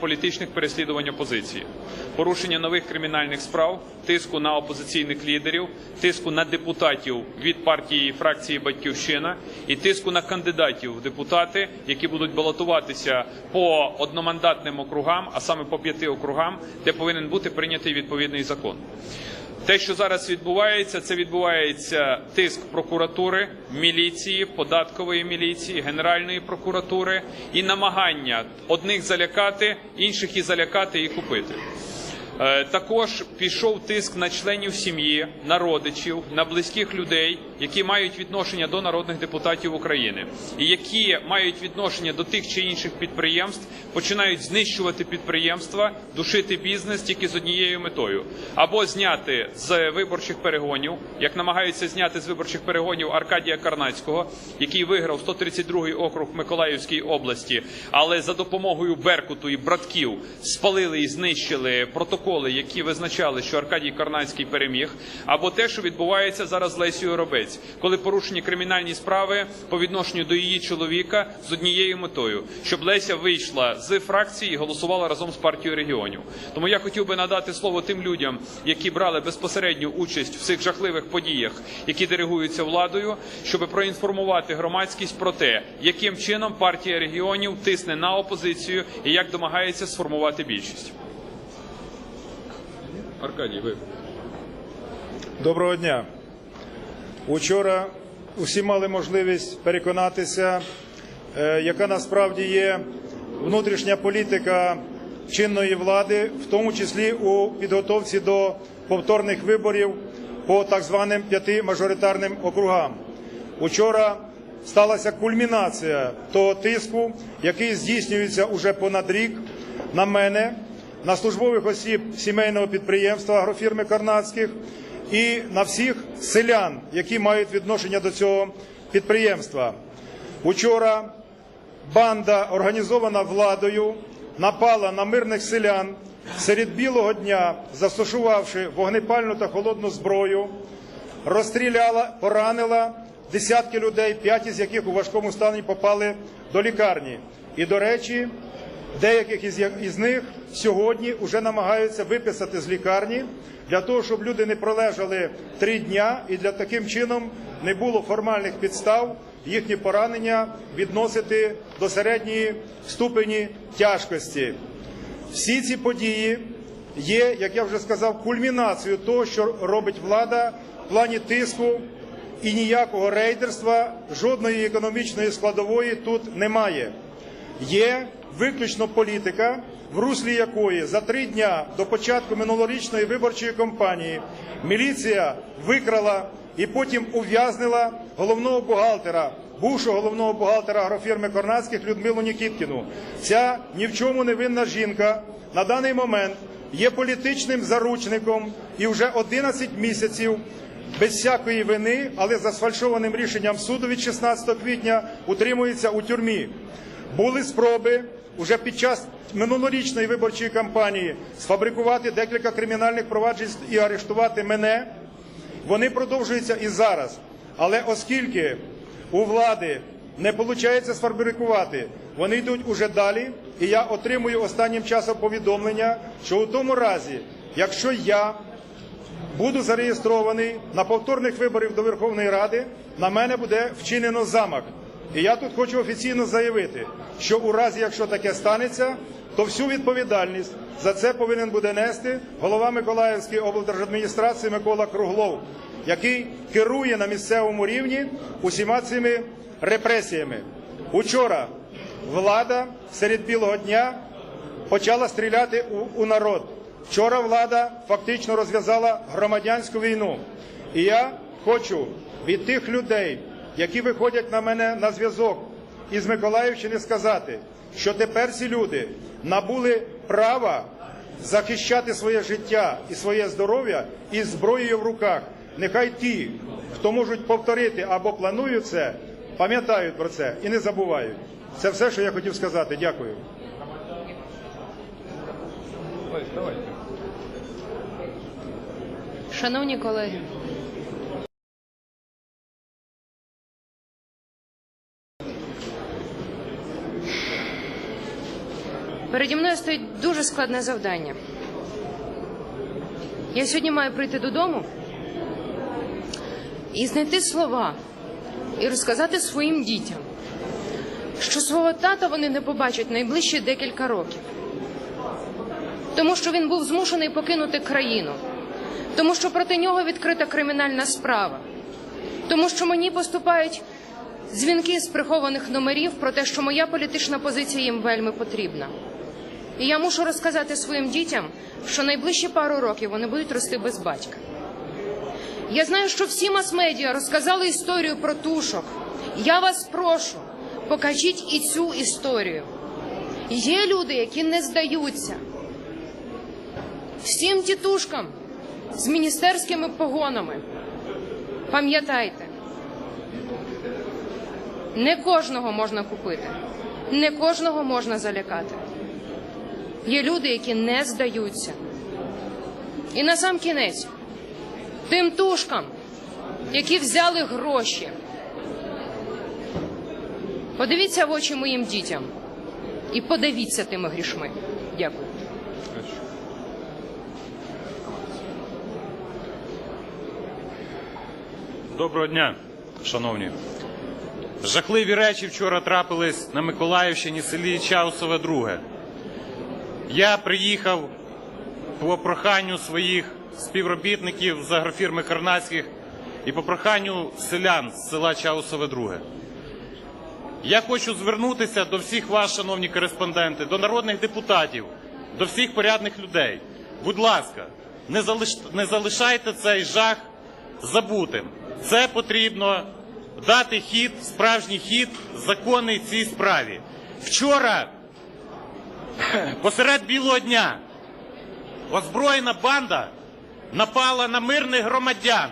політичних переслідувань опозиції, порушення нових кримінальних справ, тиску на опозиційних лідерів, тиску на депутатів від партії і фракції Батьківщина і тиску на кандидатів в депутати, які будуть балотуватися по одномандатним округам, а саме по п'яти округам, де повинен бути прийнятий відповідний закон. Те, що зараз відбувається, це відбувається тиск прокуратури, міліції, податкової міліції, генеральної прокуратури і намагання одних залякати, інших і залякати і купити. Е, Також пішов тиск на членів сім'ї, на родичів, на близьких людей, які мають відношення до народних депутатів України, і які мають відношення до тих чи інших підприємств, починають знищувати підприємства, душити бізнес тільки з однією метою: або зняти з виборчих перегонів, як намагаються зняти з виборчих перегонів Аркадія Карнацького, який виграв 132-й округ Миколаївській області, але за допомогою Беркуту і братків спалили і знищили протоколи, які визначали, що Аркадій Карнацький переміг, або те, що відбувається зараз з Лесією Робець, коли порушені кримінальні справи по відношенню до її чоловіка з однією метою, щоб Леся вийшла з фракції і голосувала разом з партією регіонів. Тому я хотів би надати слово тим людям, які брали безпосередню участь в цих жахливих подіях, які диригуються владою, щоб проінформувати громадськість про те, яким чином партія регіонів тисне на опозицію і як домагається сформувати більшість. Аркадій, ви. Доброго дня. Учора усі мали можливість переконатися, е, яка насправді є внутрішня політика чинної влади, в тому числі у підготовці до повторних виборів по так званим п'яти мажоритарним округам. Учора сталася кульмінація того тиску, який здійснюється уже понад рік на мене, на службових осіб сімейного підприємства агрофірми Карнацьких і на всіх селян, які мають відношення до цього підприємства. Учора банда, організована владою, напала на мирних селян серед білого дня, застосувавши вогнепальну та холодну зброю, розстріляла, поранила десятки людей, п'ять із яких у важкому стані попали до лікарні. І, до речі, деяких із, них сьогодні вже намагаються виписати з лікарні для того, щоб люди не пролежали три дня і для таким чином не було формальних підстав їхні поранення відносити до середньої ступені тяжкості. Всі ці події є, як я вже сказав, кульмінацією того, що робить влада в плані тиску, і ніякого рейдерства, жодної економічної складової тут немає. Є виключно політика, в руслі якої за три дня до початку минулорічної виборчої кампанії міліція викрала і потім ув'язнила головного бухгалтера, бувшого головного бухгалтера агрофірми Корнацьких Людмилу Нікіткіну. Ця ні в чому не винна жінка на даний момент є політичним заручником і вже 11 місяців без всякої вини, але за сфальшованим рішенням суду від 16 квітня утримується у тюрмі. Були спроби уже під час минулорічної виборчої кампанії сфабрикувати декілька кримінальних проваджень і арештувати мене. Вони продовжуються і зараз. Але оскільки у влади не виходить сфабрикувати, вони йдуть уже далі. І я отримую останнім часом повідомлення, що у тому разі, якщо я буду зареєстрований на повторних виборів до Верховної Ради, на мене буде вчинено замах. І я тут хочу офіційно заявити, що у разі, якщо таке станеться, то всю відповідальність за це повинен буде нести голова Миколаївської облдержадміністрації Микола Круглов, який керує на місцевому рівні усіма цими репресіями. Учора влада серед білого дня почала стріляти у, у народ. Вчора влада фактично розв'язала громадянську війну. І я хочу від тих людей, які виходять на мене на зв'язок із Миколаївщини, сказати, що тепер ці люди набули права захищати своє життя і своє здоров'я із зброєю в руках. Нехай ті, хто можуть повторити або планують це, пам'ятають про це і не забувають. Це все, що я хотів сказати. Дякую. Шановні колеги, Переді мною стоїть дуже складне завдання. Я сьогодні маю прийти додому і знайти слова і розказати своїм дітям, що свого тата вони не побачать найближчі декілька років. Тому що він був змушений покинути країну, тому що проти нього відкрита кримінальна справа, тому що мені поступають дзвінки з прихованих номерів про те, що моя політична позиція їм вельми потрібна. І я мушу розказати своїм дітям, що найближчі пару років вони будуть рости без батька. Я знаю, що всі мас-медіа розказали історію про тушок. Я вас прошу, покажіть і цю історію. Є люди, які не здаються. Всім тітушкам з міністерськими погонами. Пам'ятайте, не кожного можна купити, не кожного можна залякати. Є люди, які не здаються. І на сам кінець тим тушкам, які взяли гроші. Подивіться в очі моїм дітям і подивіться тими грішми. Дякую. Доброго дня, шановні. Жахливі речі вчора трапились на Миколаївщині, селі Чаусове Друге. Я приїхав по проханню своїх співробітників з агрофірми Карнацьких і по проханню селян з села Чаусове Друге. Я хочу звернутися до всіх вас, шановні кореспонденти, до народних депутатів, до всіх порядних людей. Будь ласка, не, залиш... не залишайте цей жах забутим. Це потрібно дати хід, справжній хід, законний цій справі. Вчора, посеред білого дня, озброєна банда напала на мирних громадян.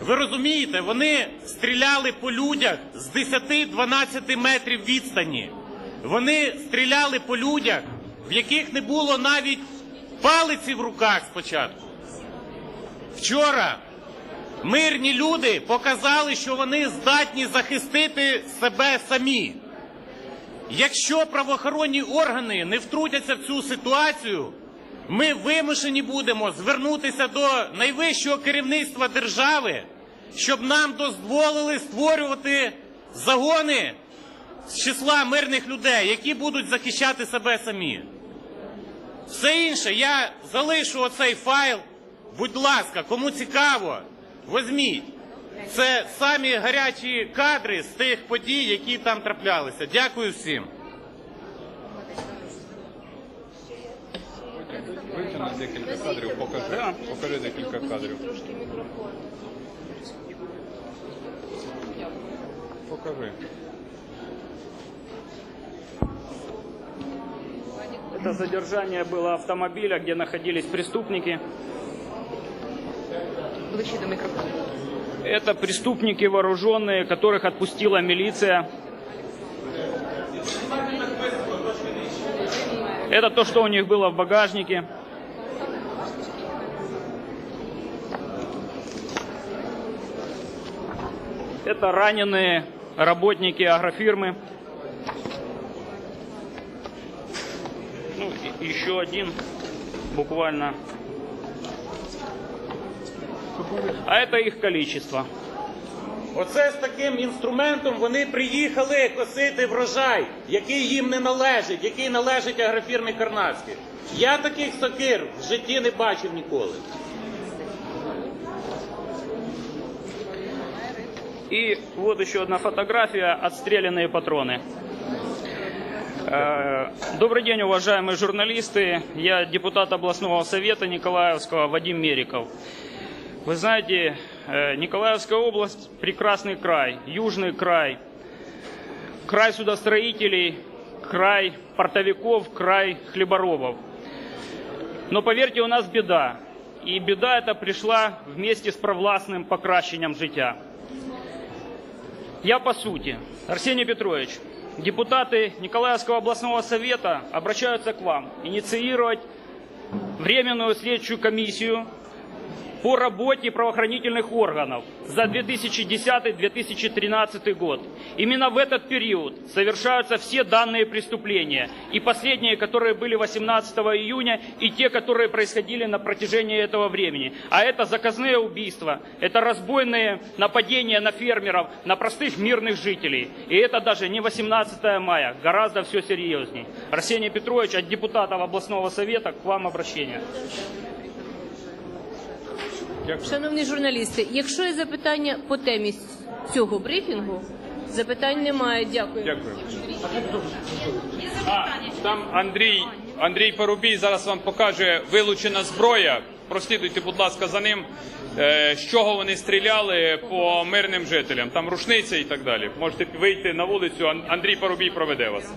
Ви розумієте, вони стріляли по людях з 10-12 метрів відстані. Вони стріляли по людях, в яких не було навіть палиці в руках спочатку. Вчора мирні люди показали, що вони здатні захистити себе самі. Якщо правоохоронні органи не втрутяться в цю ситуацію, ми вимушені будемо звернутися до найвищого керівництва держави, щоб нам дозволили створювати загони з числа мирних людей, які будуть захищати себе самі. Все інше я залишу оцей файл. Будь ласка, кому цікаво, візьміть. Це самі гарячі кадри з тих подій, які там траплялися. Дякую всім. Витягни декілька кадрів, покажи. Покажи декілька кадрів. Покажи. Это задержание было автомобиля, где находились преступники. Ближче до мікрофону. Это преступники вооруженные, которых отпустила милиция. Это то, что у них было в багажнике. Это раненые работники агрофирмы. Ну, еще один, буквально. А это их количество. Оце з таким інструментом вони приїхали косити врожай, який їм не належить, який належить агрофірмі Карнацькій. Я таких сокир в житті не бачив ніколи. И вот еще одна фотография, отстрелянные патроны. Э, Добрый день, уважаемые журналисты. Я депутат областного совета Николаевского Вадим Мериков. Вы знаете, э, Николаевская область – прекрасный край, южный край, край судостроителей, край портовиков, край хлеборобов. Но поверьте, у нас беда. И беда эта пришла вместе с провластным покращением життя. Я по сути. Арсений Петрович, депутаты Николаевского областного совета обращаются к вам инициировать временную следующую комиссию по работе правоохранительных органов за 2010-2013 год. Именно в этот период совершаются все данные преступления. И последние, которые были 18 июня, и те, которые происходили на протяжении этого времени. А это заказные убийства, это разбойные нападения на фермеров, на простых мирных жителей. И это даже не 18 мая, гораздо все серьезней. Арсений Петрович, от депутатов областного совета к вам обращение. Шановні журналісти, якщо є запитання по темі цього брифінгу, запитань немає. Дякую. Дякую. А, там Андрій, Андрій Парубій зараз вам покаже вилучена зброя. Прослідуйте, будь ласка, за ним. Е, З чого вони стріляли по мирним жителям? Там рушниця і так далі. Можете вийти на вулицю. Ан- Андрій Парубій проведе вас.